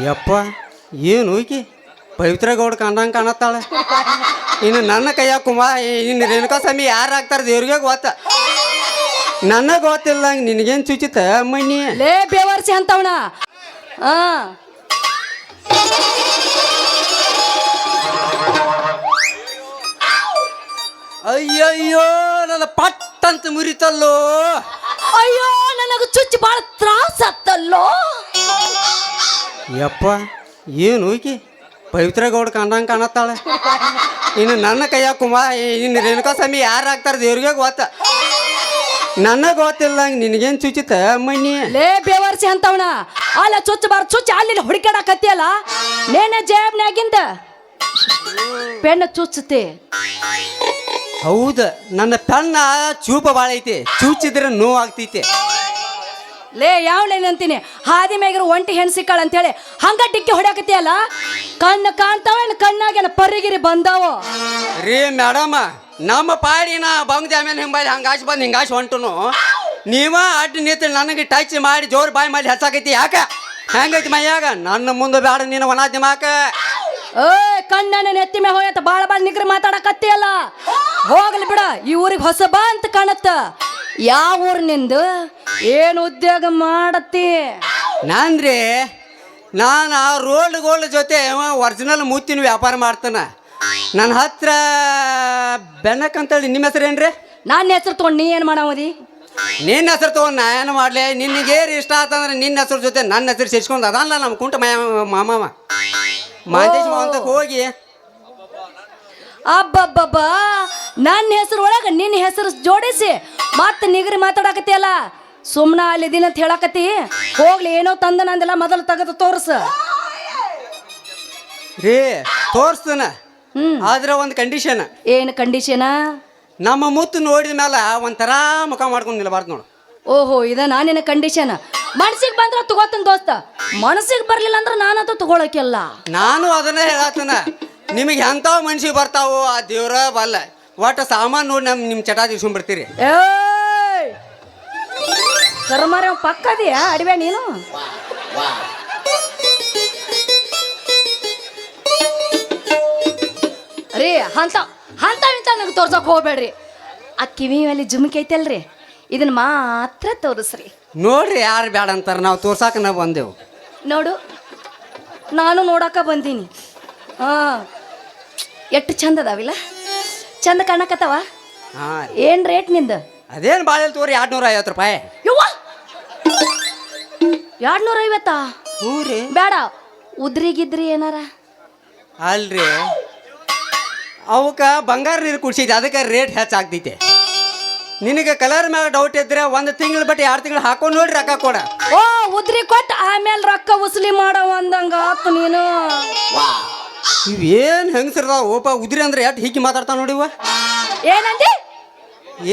ಯಪ್ಪ ಏನು ಈಕಿ ಪವಿತ್ರ ಗೌಡ ಕಂಡಂಗೆ ಕಾಣತ್ತಾಳೆ. ಇನ್ನು ನನ್ನ ಕೈಯ ಕುಮ ಇನ್ನು ರೇಣುಕಾ ಸ್ವಾಮಿ ಯಾರು ಆಗ್ತಾರೆ ದೇವ್ರಿಗೆ ಗೊತ್ತ. ನನಗೆ ಗೊತ್ತಿಲ್ಲ ನಿನಗೇನು ಚುಚಿತ ಮಣ್ಣಿ? ಲೇ ಬೇವರ್ಸಿ ಅಂತವಣ ಆ. ಅಯ್ಯಯ್ಯೋ ನನ್ನ ಪಟ್ಟಂತ ಮುರಿತಲ್ಲೋ. ಅಯ್ಯೋ ನನಗೆ ಚುಚ್ಚಿ ಭಾಳ ತ್ರಾಸ ಆತ್ತಲ್ಲೋ. ಯಪ್ಪ ಏನು ಹೋಗಿ ಪವಿತ್ರ ಗೌಡ ಕಂಡಂಗೆ ಕಾಣತ್ತಾಳೆ. ಇನ್ನು ನನ್ನ ಕೈಯ ಕುಮ ಇನ್ನು ರೇಣುಕಾ ಸ್ವಾಮಿ ಯಾರು ಆಗ್ತಾರೆ ದೇವ್ರಿಗೆ ಗೊತ್ತ. ನನಗೆ ಗೊತ್ತಿಲ್ಲ ನಿನಗೇನು ಚುಚಿತ ಮಣ್ಣಿ? ಲೇ ಬೇವರ್ಸಿ ಅಂತವಣ ಅಲ್ಲ ಚುಚ್ಚ ಬಾರ ಚುಚ್ಚಿ ಅಲ್ಲಿ ಹುಡುಕಾಡಕತ್ತಿಯಲ್ಲ ನೇನೆ ಜೇಬ್ನಾಗಿಂದ ಪೆಣ್ಣ ಚುಚ್ಚತೆ ಹೌದು ನನ್ನ ಪೆನ್ನ ಚೂಪ ಭಾಳ ಐತಿ ಚೂಚಿದ್ರೆ ನೋವು ಆಗ್ತೈತಿ ಲೇ ಯಾವ್ಲೇನ್ ಅಂತೀನಿ? ಹಾದಿ ಮ್ಯಾಗಿರೋ ಒಂಟಿ ಹೆಣ್ ಸಿಕ್ಕಾಳ ಅಂತೇಳಿ ಹಂಗ ಡಿಕ್ಕಿ ಹೊಡ್ಯಾಕತ್ತಿಯಲ್ಲ? ಕಣ್ಣು ಕಾಣ್ತಾವ ಕಣ್ಣಾಗೇನ ಪರಿಗಿರಿ ಬಂದಾವ? ರೀ ಮೇಡಮ್ ನಮ್ಮ ಪಾಡಿನ ಬಂಗ್ ಜಾಮೇನ್ ಹಿಂಬಾಯಿ ಹಂಗಾಶ್ ಬಂದು ಹಿಂಗಾಶ್ ಹೊಂಟುನು. ನೀವ ಅಡ್ಡ ನಿಂತು ನನಗೆ ಟಚ್ ಮಾಡಿ ಜೋರ್ ಬಾಯಿ ಮಾಡಿ ಹೆಸಾಕೈತಿ ಯಾಕ? ಹೆಂಗೈತಿ ಮೈಯಾಗ? ನನ್ನ ಮುಂದೆ ಬೇಡ ನೀನು ಒಣ ಮಾಕ ಏ ಕಣ್ಣನ ನೆತ್ತಿ ಮೇ ಹೋಯತ್ತ ಬಾಳ ಬಾಳ ನಿಗ್ರ ಮಾತಾಡಕತ್ತಿಯಲ್ಲ? ಹೋಗ್ಲಿ ಬಿಡ ಈ ಊರಿಗೆ ಹೊಸಬ ಅಂತ ಕಾಣತ್ತ. ಯಾವ ಊರಿನಿಂದ ನಿಂದು ಏನ್ ಉದ್ಯೋಗ ಮಾಡತ್ತಿ? ನಾನ್ರಿ ನಾನು ಆ ರೋಲ್ಡ್ ಗೋಲ್ಡ್ ಜೊತೆ ಒರಿಜಿನಲ್ ಮುತ್ತಿನ ವ್ಯಾಪಾರ ಮಾಡ್ತಾನೆ. ನನ್ನ ಹತ್ರ ಬೆನ್ನಕ್ ಅಂತೇಳಿ ನಿಮ್ಮ ಹೆಸರೇನ್ರಿ ನನ್ನ ಹೆಸರು ತಗೊಂಡು ನೀ ಏನು ಮಾಡಾವದಿ? ನಿನ್ನ ಹೆಸರು ತಗೊಂಡು ನಾ ಏನು ಮಾಡಲಿ? ನಿನಗೆ ಇಷ್ಟ ಆತಂದ್ರೆ ನಿನ್ನ ಹೆಸರು ಜೊತೆ ನನ್ನ ಹೆಸರು ಸೇರಿಸ್ಕೊಂಡು ಅದಲ್ಲ ನಮ್ಮ ಕುಂಟ ಮಾಮ ಮಾಮವ. ಮಾಂತೇಶ್ ಅಂತ ಹೋಗಿ ಅಬ್ಬಬ್ಬಬ್ಬ ನನ್ನ ಹೆಸರು ಒಳಗ ನಿನ್ನ ಹೆಸರು ಜೋಡಿಸಿ ಮತ್ತೆ ನಿಗರಿ ಮಾತಾಡಕತ್ತಿಯಲ್ಲ? ಸುಮ್ನ ಅಲ್ಲಿ ದಿನ ಅಂತ ಹೇಳಕತ್ತಿ. ಹೋಗ್ಲಿ ಏನೋ ತಂದ ನಂದಿಲ್ಲ ಮೊದಲು ತೆಗೆದು ತೋರ್ಸ. ರೀ ತೋರ್ಸ್ತನ. ಹ್ಮ್. ಆದ್ರೆ ಒಂದು ಕಂಡೀಷನ್ ಏನು ಕಂಡೀಷನ್ ನಮ್ಮ ಮುತ್ತು ನೋಡಿದ ಮೇಲೆ ಒಂಥರ ಮುಖ ಮಾಡ್ಕೊಂಡು ನಿಲ್ಬಾರ್ದು ನೋಡು. ಓಹೋ ಇದ ನಾನಿನ ಕಂಡೀಷನ್ ಮನ್ಸಿಗೆ ಬಂದ್ರ ತಗೋತೀನಿ ದೋಸ್ತ. ಮನಸ್ಸಿಗೆ ಬರ್ಲಿಲ್ಲ ಅಂದ್ರೆ ನಾನಂತೂ ತಗೊಳಕ್ಕೆಲ್ಲ. ನಾನು ಅದನ್ನೇ ಹೇಳತ್ತನ ನಿಮಗೆ ಎಂತ ಮನುಷ್ಯ ಬರ್ತಾವೋ ಆ ದೇವ್ರ ಬಲ್ಲ. ಒಟ್ಟು ಸಾಮಾನು ನೋಡಿ ನಮ್ಮ ನಿಮ್ಮ ಚಟ ಬಿಡ್ತೀರಿ ಏಯ್! ಕರ್ಮಾರ ಪಕ್ಕದಿಯಾ ಅಡಿವೆ ನೀನು? ರೀ ಅಂತ ಅಂತ ಇಂತ ನನಗೆ ತೋರ್ಸಕ್ ಹೋಗ್ಬೇಡ್ರಿ. ಆ ಕಿವಿ ಮೇಲೆ ಜುಮ್ಕಿ ಐತಲ್ರಿ. ಇದನ್ನ ಮಾತ್ರ ತೋರಿಸ್ರಿ. ನೋಡ್ರಿ ಯಾರು ಬೇಡ ಅಂತಾರೆ ನಾವು ತೋರ್ಸಾಕ ನಾವು ಬಂದೆವು. ನೋಡು ನಾನು ನೋಡಾಕ ಬಂದೀನಿ. ಹಾ ಎಷ್ಟು ಚಂದ ಅದಾವಿಲ್ಲ? ಚಂದ ಕಾಣಕತ್ತವ? ಹಾಂ ಏನ್ ರೇಟ್ನಿಂದ? ಅದೇನು ಬಾಳೆ ತೋರಿ ಎರಡು ನೂರ ಐವತ್ತು ರೂಪಾಯಿ. ಯವ್ವ! ಎರಡ್ನೂರ ಐವತ್ತಾ ಹ್ಞೂ ರೀ. ಬೇಡ ಉದ್ರಿಗಿದ್ರಿ ಏನಾರ? ಅಲ್ರಿ. ಅವಕ್ಕೆ ಬಂಗಾರ ನೀರು ಕುಡ್ಸಿದ್ದೆ ಅದಕ್ಕೆ ರೇಟ್ ಹೆಚ್ಚಾಗ್ತೈತೆ ನಿನಗೆ ಕಲರ್ ಮೇಲೆ ಡೌಟ್ ಇದ್ರೆ ಒಂದು ತಿಂಗಳು ಬಟ್ ಎರಡು ತಿಂಗಳು ಹಾಕೊಂಡು ನೋಡಿ ರೊಕ್ಕ ಕೊಡ. ಓ ಉದ್ರಿ ಕೊಟ್ಟು ಆಮೇಲೆ ರೊಕ್ಕ ಉಸ್ಲಿ ಮಾಡೋ ಅಂದಂಗ ಆತು ನೀನು. ಇವೇನು ಹೆಂಗಸ್ರದಾವ? ಓಪ ಉದ್ರಿ ಅಂದ್ರೆ ಎಷ್ಟು ಹೀಗೆ ಮಾತಾಡ್ತಾವ ನೋಡಿವ ಏನಂದಿ?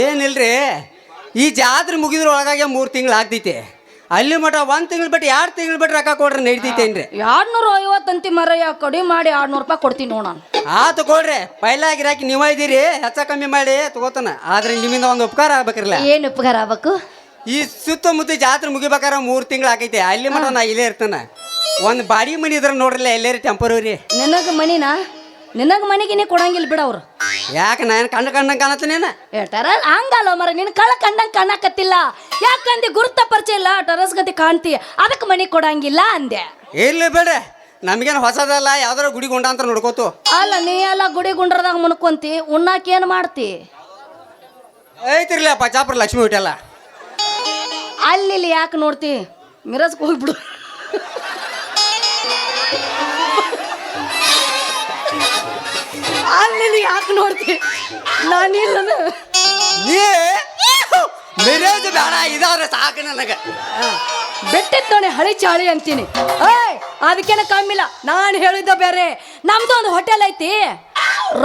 ಏನಿಲ್ರಿ ಈ ಜಾತ್ರೆ ಮುಗಿದ್ರ ಒಳಗಾಗೆ ಮೂರು ತಿಂಗಳು ಆಗ್ತೈತೆ. ಅಲ್ಲಿ ಮಟ ಒಂದು ತಿಂಗಳು ಬಿಟ್ಟು ಎರಡು ತಿಂಗಳು ಬಿಟ್ಟು ರೊಕ್ಕ ಕೊಡ್ರಿ ನಡೀತೈತೇನ್ರಿ? ಎರಡ್ನೂರ ಐವತ್ತಂತಿ ಮರಯ್ಯ ಕಡಿಮೆ ಮಾಡಿ ಎರಡ್ನೂರು ರೂಪಾಯಿ ಕೊಡ್ತೀನಿ ನೋಡೋಣ ಆತು ಕೊಡ್ರಿ ಪೈಲ ಗಿರಾಕಿ ನೀವ ಇದ್ದೀರಿ ಹೆಚ್ಚ ಕಮ್ಮಿ ಮಾಡಿ ತಗೋತಾನ. ಆದ್ರೆ ನಿಮ್ಮಿಂದ ಒಂದು ಉಪಕಾರ ಆಗ್ಬೇಕ್ರಲ್ಲ ಏನು ಉಪಕಾರ ಆಗ್ಬೇಕು? ಈ ಸುತ್ತಮುತ್ತ ಜಾತ್ರೆ ಮುಗಿಬೇಕಾರ ಮೂರು ತಿಂಗಳು ಆಗೈತೆ. ಅಲ್ಲಿ ಮಟ ನಾ ಇಲ್ಲೇ ಇರ್ತಾನ. ಒಂದು ಬಾಡಿ ಮನಿ ಇದ್ರೆ ನೋಡ್ರಲ್ಲ ಎಲ್ಲೇರಿ ಟೆಂಪರರಿ ನಿನಗ ಮನಿನಾ? ನಿನಗ ಮನಿಗೆ ನೀ ಕೊಡಂಗಿಲ್ಲ ಬಿಡ ಅವ್ರು. ಯಾಕೆ ನಾನು ಕಣ್ಣು ಕಣ್ಣಂಗೆ ಕಾಣತ್ತನೇನ ಟೆರಸ್ ಹಂಗಲ್ಲ ಮರ ನಿನ್ ಕಳ ಕಂಡಂಗ್ ಕಾಣಕತ್ತಿಲ್ಲ. ಯಾಕಂದಿ ಗುರುತ ಪರಿಚಯ ಇಲ್ಲ ಟರಸ್ ಗತಿ ಕಾಣ್ತಿ ಅದಕ್ಕೆ ಮನಿ ಕೊಡಂಗಿಲ್ಲ ಅಂದೆ. ಇಲ್ಲ ಬೇಡ ನಮಗೇನು ಹೊಸದಲ್ಲ ಯಾವ್ದಾರ ಗುಡಿ ಗುಂಡ ಅಂತ ನೋಡ್ಕೋತು. ಅಲ್ಲ ನೀ ಎಲ್ಲ ಗುಡಿ ಗುಂಡ್ರದಾಗ ಮುನ್ಕೊಂತಿ ಉಣ್ಣಾಕ ಏನ್ ಮಾಡ್ತಿ? ಐತಿರ್ಲಿ ಪಚಾಪುರ ಲಕ್ಷ್ಮಿ ಹೋಟೆಲ್ಲ ಅಲ್ಲಿ ಇಲ್ಲಿ ಯಾಕೆ ನೋಡ್ತಿ? ಮಿರಜ್ಗೆ ಹೋಗ್ಬಿಡು. ಅಲ್ಲಿ ಯಾಕೆ ನೋಡ್ತಿ? ನಾನಿಲ್ಲ ನೀ ಮಿರೇಜ್ ಬೇಡ ಇದಾದ್ರೆ ಸಾಕು ನನಗೆ. ಬೆಟ್ಟಿದ್ ನೋಡಿ ಹಳಿ ಚಾಳಿ ಅಂತೀನಿ. ಏಯ್ ಅದಕ್ಕೇನ ಕಮ್ಮಿಲ್ಲ ನಾನು ಹೇಳಿದ್ದ ಬೇರೆ. ನಮ್ದು ಒಂದು ಹೋಟೆಲ್ ಐತಿ.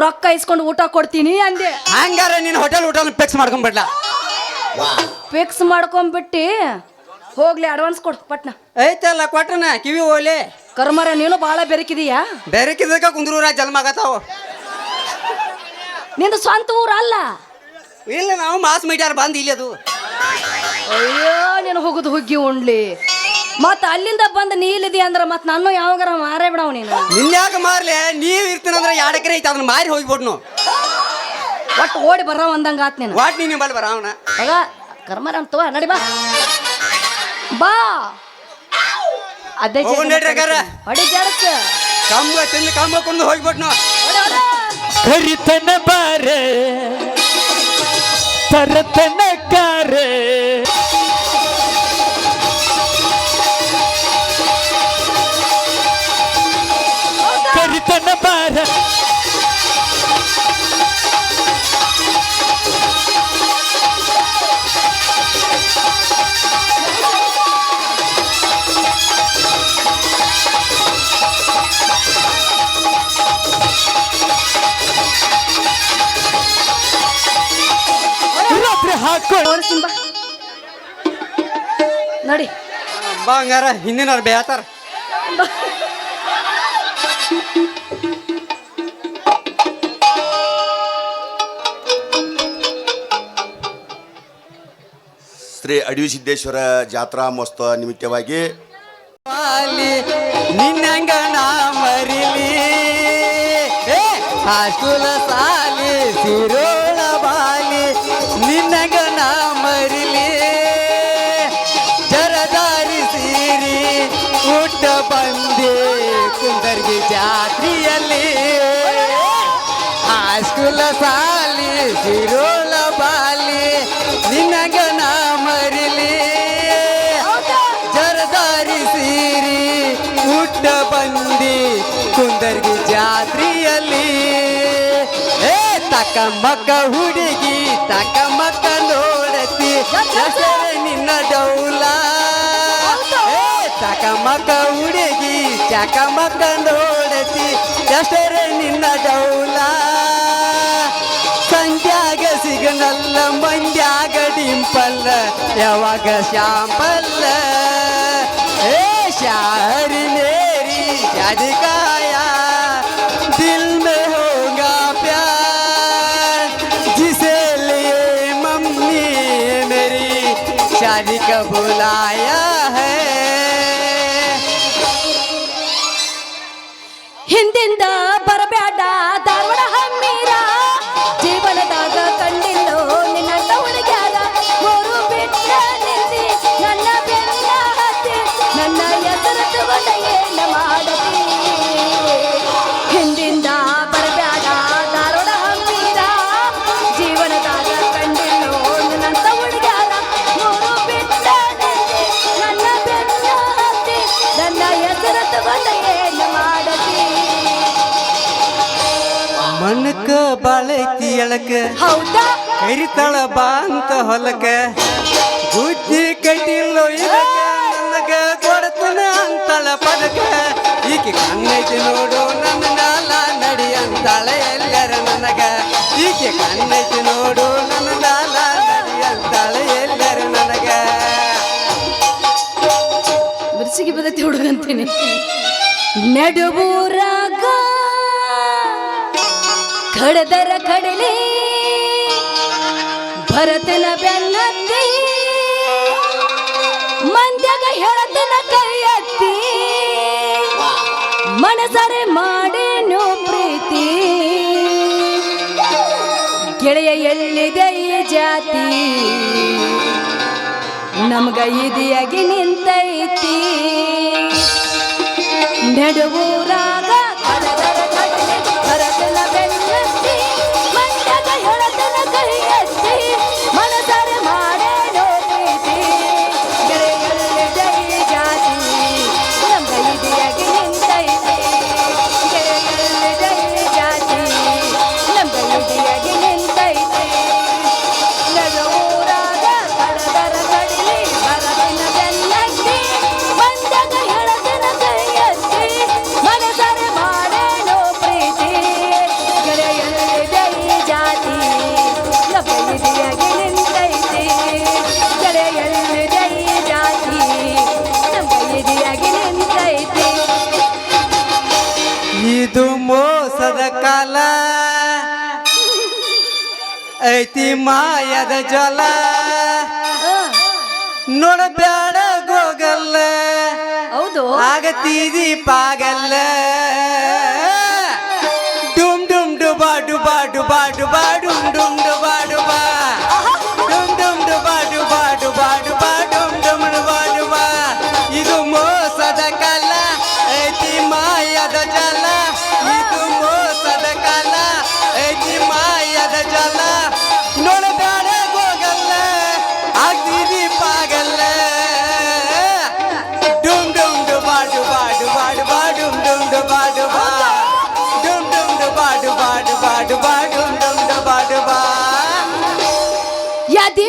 ರೊಕ್ಕ ಇಸ್ಕೊಂಡು ಊಟ ಕೊಡ್ತೀನಿ ಅಂದೆ. ಹಂಗಾರೆ ನೀನು ಹೋಟೆಲ್ ಊಟ ಫಿಕ್ಸ್ ಮಾಡ್ಕೊಂಡ್ಬಿಡ್ಲ ಫಿಕ್ಸ್ ಮಾಡ್ಕೊಂಬಿಟ್ಟು ಹೋಗ್ಲಿ ಅಡ್ವಾನ್ಸ್ ಕೊಡು ಪಟ್ನ. ಐತಲ್ಲ ಕೊಟ್ಟನ ಕಿವಿ ಓಲೆ ಕರ್ಮರ ನೀನು ಭಾಳ ಬೆರಕಿದೀಯಾ? ಬೇರೆಕಿದ್ದಕ್ಕೆ ಕುಂದ್ರೂರ ಜನ್ಮ ಆಗತ್ತಾವ. ನಿಂದು ಸ್ವಂತ ಊರಲ್ಲ? ಅಲ್ಲ ಇಲ್ಲ ನಾವು ಮಾಸ್ ಮೀಟ್ಯಾರ ಬಂದು ಇಲ್ಲಿ ಅದು ಅಯ್ಯೋ ನೀನು ಹೋಗುದು ಹುಗ್ಗಿ ಉಣ್ಲಿ ಮತ್ತ ಅಲ್ಲಿಂದ ಬಂದ ನೀಲಿದೀಯ ಅಂದ್ರೆ ಮತ್ತೆ ಮತ್ ನಾನು ಯಾವಾಗಾರ ಮಾರೇ ಬಿಡವ್ ನೀನು. ನಿನ್ಯಾಕ ಮಾರ್ಲೆ? ನೀವ್ ಇರ್ತೀನಂದ್ರ ಎರಡು ಎಕರೆ ಐತೆ ಅದನ್ನ ಮಾರಿ ಹೋಗ್ಬಿಡ್ನು. ಒಟ್ಟು ಓಡಿ ಬರ ಅಂದಂಗ ಆತ್ ನೀನು. ವಾಟ್ ನೀನು ಬಲ್ ಬರ ಅವನ? ಮಗ ಕರ್ಮರ ಅಂತ ನಡಿ ಬಾ. ಬಾ. ಅದೇ ಹೋಗೋಣ ನಡ್ರಿ ಅಕ್ಕಾರ. ಹೊಡಿ ಜಡಕ್ ಕಂಬ ತಿಂದು ಕಂಬ ಕೊಂಡು ಹೋಗ್ಬಿಟ್ನು ಕರಿತನ ಬಾರೆ ತರತನ ನಡಿ. ಬಾ ಹಂಗಾರ ಹಿಂದಿನ ಬೇತಾರ ಶ್ರೀ ಅಡವಿ ಸಿದ್ದೇಶ್ವರ ಜಾತ್ರಾ ಮಹೋತ್ಸವ ನಿಮಿತ್ತವಾಗಿ ನಿನ್ನಂಗ ನಾ ಮರಿಲಿ. ಏ ಹಾಸ್ಟುಲ ಸಾಲಿ ಸಿರೋಳ ಬಾಲಿ ನಿನ್ನಗ ನಾ ಮರಿಲಿ. ಜರದಾರಿ ಸೀರಿ ಊಟ ಬಂದೆ ಕುಂದರ್ಗಿ ಜಾತ್ರೆಯಲ್ಲಿ. ಹಾಸ್ಕೂಲ ಸಾಲಿ ಸಿರೋಳ ಬಾಲಿ ನಿನ್ನಗ ನಾ ಮರಿಲಿ. ಮಕ್ಕ ಹುಡುಗಿ ತಕ್ಕ ಮಕ್ಕ ನೋಡತಿ ಹೆಸರು ನಿನ್ನ ಡೌಲ. ಏ ತಕ್ಕ ಮಕ್ಕ ಹುಡುಗಿ ಚಕ ಮಕ್ಕ ನೋಡತಿ ಹೆಸರೇ ನಿನ್ನ ಡೌಲ. ಸಂಧ್ಯಾಗ ಸಿಗನಲ್ಲ ಮಂಡ್ಯಾಗ ಡಿಂಪಲ್ಲ ಯಾವಾಗ ಶಾಂಪಲ್ಲ ಏ ಶಾರಿ ಮೇರಿ शादी शादी का बुलाया है ಹಿಂದಿಂದ ಮಣ್ಣಕ್ಕ ಬಾಳೈತಿ ಎಳಕ? ಹೌದಾ? ಕರಿತಾಳ ಬಾ ಅಂತ ಹೊಲಕ. ಬುದ್ಧಿ ಕಟ್ಟಿಲ್ಲೋ ನನಗ ಕೊಡತನ ಅಂತಾಳ ಪದಕ. ಈಕೆ ಕಣ್ಣೈತಿ ನೋಡು ನನ್ನ ನಾಲ ನಡಿ ಅಂತಾಳ ಎಲ್ಲರ ನನಗ. ಈಕೆ ಕಣ್ಣೈತಿ ನೋಡು ನನ್ನ ನಾಲ ನಡಿ ಅಂತಾಳ ಎಲ್ಲರ ನನಗ. ಬಿರ್ಸಿಗೆ ಬದತಿ ಹುಡುಗಂತೀನಿ. ನಡುವೂರಾಗ ಕಡದರ ಕಡಲಿ, ಭರತನ ಬೆನ್ನತ್ತಿ, ಮಂದ್ಯಗ ಹೇಳತನ ಕೈಯತ್ತಿ, ಮನಸರೆ ಮಾಡೇನು ಪ್ರೀತಿ. ಗೆಳೆಯ ಎಲ್ಲಿದೆ ಈ ಜಾತಿ? ನಮ್ಗ ಇದಿಯಾಗಿ ನಿಂತೈತಿ. ನಡುವೂರಾಗ ಇದು ಮೋಸದ ಕಾಲ. ಐತಿ ಮಾಯದ ಜಲ ನೋಡಬೇಡ ಗೋಗಲ್ಲ ಗೋಗಲ್ಲ ಆಗತ್ತೀದಿ ಪಾಗಲ್ಲ ಡುಮ್ ಡುಮ್ ಡುಬಾ ಡುಬಾ ಡುಬಾ ಡುಬಾ ಡುಮ್ ಡುಮ್ ಡುಬಾ ಮಾಯದ ಜಲ. ನೋಡಬೇಡ ಹೋಗಲ್ಲ ಆಗ್ತೀವಿ ಪಾಗಲ್ಲ. ಡುಮ್ ಡುಮ್ ಡು ಬಾಡು ಬಾಡು ಬಾಡು ಬಾಡು ಡುಮ್ ಡು ಬಾಡು ಬಾ ಡುಮ್ ಡುಮ್ ಡು ಬಾಡು ಬಾಡು ಬಾಡು ಬಾಡು ಡುಮ್ ಡು ಬಾಡು ಬಾ ಯಾದಿ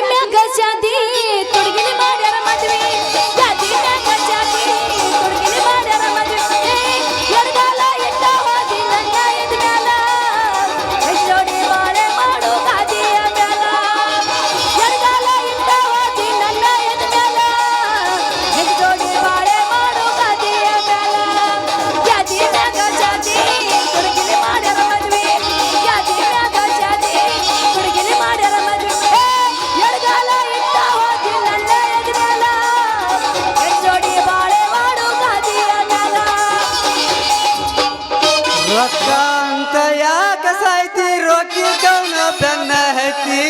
ರೊಕ್ಕ ಅಂತ ಯಾಕ ಸಾಯ್ತಿ? ರೊಕ್ಕಿ ಕವನ ಬೆನ್ನ ಹತ್ತಿ.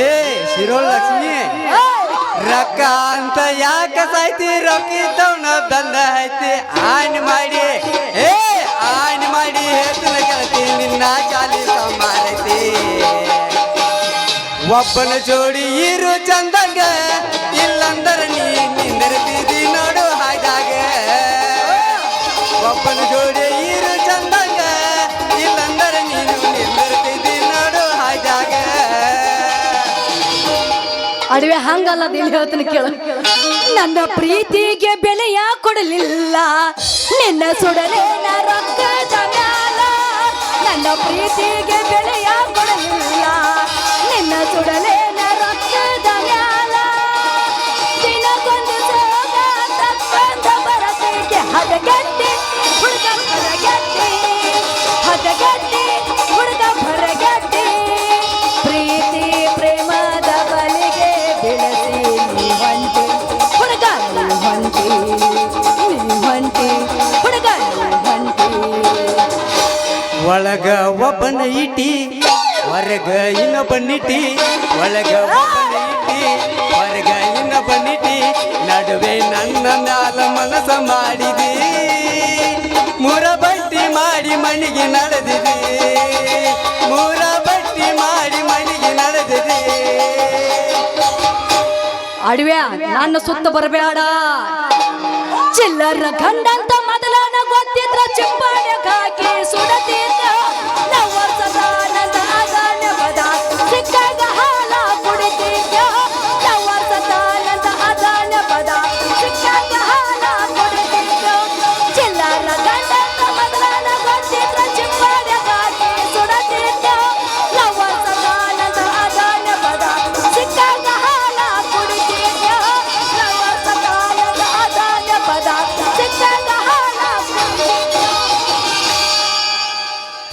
ಏ ಶಿರೋ ಲಕ್ಷ್ಮಿ ರೊಕ್ಕ ಅಂತ ಯಾಕ ಸಾಯ್ತಿ? ರೊಕ್ಕಿ ಕವನ ಬೆನ್ನ ಹತ್ತಿ. ಆನ್ ಮಾಡಿ, ಏ ಆನ್ ಮಾಡಿ ಹೇಳ್ತಿನ ಗೆಳತಿ, ನಿನ್ನ ಚಾಲಿ ಮಾಡೈತಿ ಒಬ್ಬನ ಜೋಡಿ ಇರು ಚಂದಂಗ, ಇಲ್ಲಂದರ ನೀ ನಿಂದಿರ್ತಿದಿ. ಅಡವೆ ಹಂಗಲ್ಲ ಹೇಳ್ತೀನಿ ಕೇಳು. ನನ್ನ ಪ್ರೀತಿಗೆ ಬೆಲೆಯ ಕೊಡಲಿಲ್ಲ. ನಿನ್ನ ಸುಡಲೆ ರೊಕ್ಕ ನನ್ನ ಪ್ರೀತಿಗೆ ಬೆಲೆಯ ಕೊಡಲಿಲ್ಲ. ನಿನ್ನ ಸುಡಲೆ ಒಳಗ ಒಬ್ಬನ ಇಟಿ, ಹೊರಗ ಇನ್ನೊಬ್ಬನಿಟಿ ಒಳಗ ಒಬ್ಬನ ಇಟಿ, ಹೊರಗ ಇನ್ನೊಬ್ಬನಿಟಿ ನಡುವೆ ನನ್ನ ನಾಲ ಮನಸ ಮಾಡಿದೆ. ಮೂರ ಬಟ್ಟಿ ಮಾಡಿ ಮಣಿಗೆ ನಡೆದಿದೆ. ಮೂರ ಬಟ್ಟಿ ಮಾಡಿ ಮಣಿಗೆ ನಡೆದಿದೆ. ಅಡುವೆ ನನ್ನ ಸುತ್ತ ಬರಬೇಡ. ಚಿಲ್ಲರ ಗಂಡಂತ ಮೊದಲನ ಗೊತ್ತಿದ್ರ ಚಿಪ್ಪಾಡ ಹಾಕಿ ಸುಡತಿದ್ದ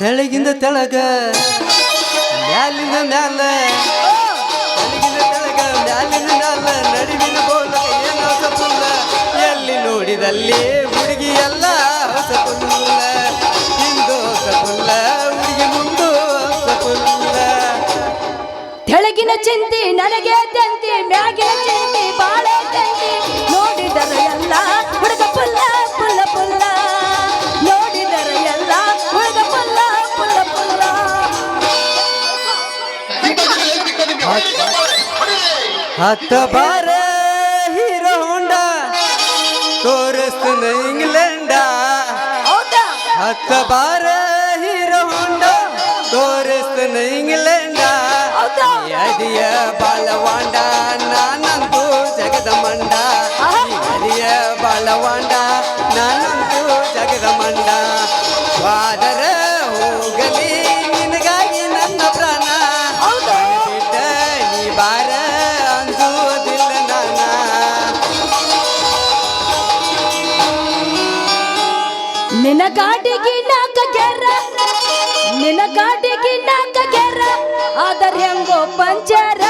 ತೆಳಗಿಂದ ತೆಳಗ ಮ್ಯಾಲಿಂದ ಮ್ಯಾಲ. ತೆಳಗಿಂದ ತೆಳಗ ಮ್ಯಾಲಿಂದ ಮ್ಯಾಲ ನಡುವಿನ ಬೋಲ ಏನಾದ ಎಲ್ಲಿ ನೋಡಿದಲ್ಲಿ ಹತ್ತ ಬಾರ ಹೀರೋ ಹೊಂಡ ತೋರಿಸ್ತಾನೆ ಇಂಗ್ಲೆಂಡ. ಹತ್ತ ಬಾರ ಹೀರೋ ಹೊಂಡ ತೋರಿಸ್ತಾನೆ ಇಂಗ್ಲೆಂಡ? ಅದಿಯ ಬಾಳವಾಂಡ ನಾನಂತೂ ಜಗದ ಮಂಡ. ಅದಿಯ ಬಾಲವಾಂಡ ನಾನಂತೂ ನಿನ್ನ ಗಾಡಿಗೆ ನಾಕ ಗೆರ ನಿನ್ನ ಗಾಡಿಗೆ ನಾಕ ಗೆರ, ಆದರ ಹೆಂಗೋ ಪಂಚರ,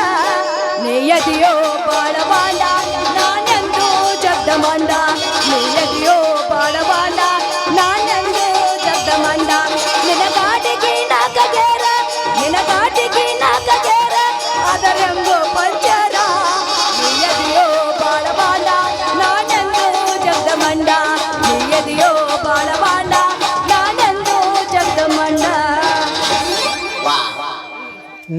ನೀಯದಿಯೋ ಬಾಳವಾಂಡ ನಾನೆಂದು ಜಗ್ದ ಜಗದಮಂಡ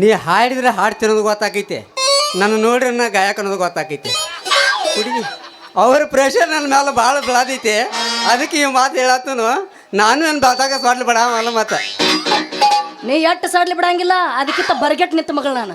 ನೀ ಹಾಡಿದ್ರೆ ಹಾಡ್ತಿರೋದು ಗೊತ್ತಾಕೈತೆ. ನನ್ನ ನೋಡ್ರಿ ನಾ ಗಾಯಕ ಅನ್ನೋದು ಗೊತ್ತಾಕೈತೆ. ಹುಡುಗಿ, ಅವ್ರ ಪ್ರೆಷರ್ ನನ್ನ ಮೇಲೆ ಭಾಳ ಬೆಳದೈತೆ ಅದಕ್ಕೆ ಈ ಮಾತು ಹೇಳತ್ತನು ನಾನು ನನ್ನ ಬಾತಾಗ ಸಾಡ್ಲಿ ಬಿಡ ಮಾತ ನೀ ಎಟ್ಟು ಸಾಡ್ಲಿ ಬಿಡಂಗಿಲ್ಲ, ಅದಕ್ಕಿಂತ ಬರ್ಗೆಟ್ ನಿಂತ ಮಗಳು ನಾನು.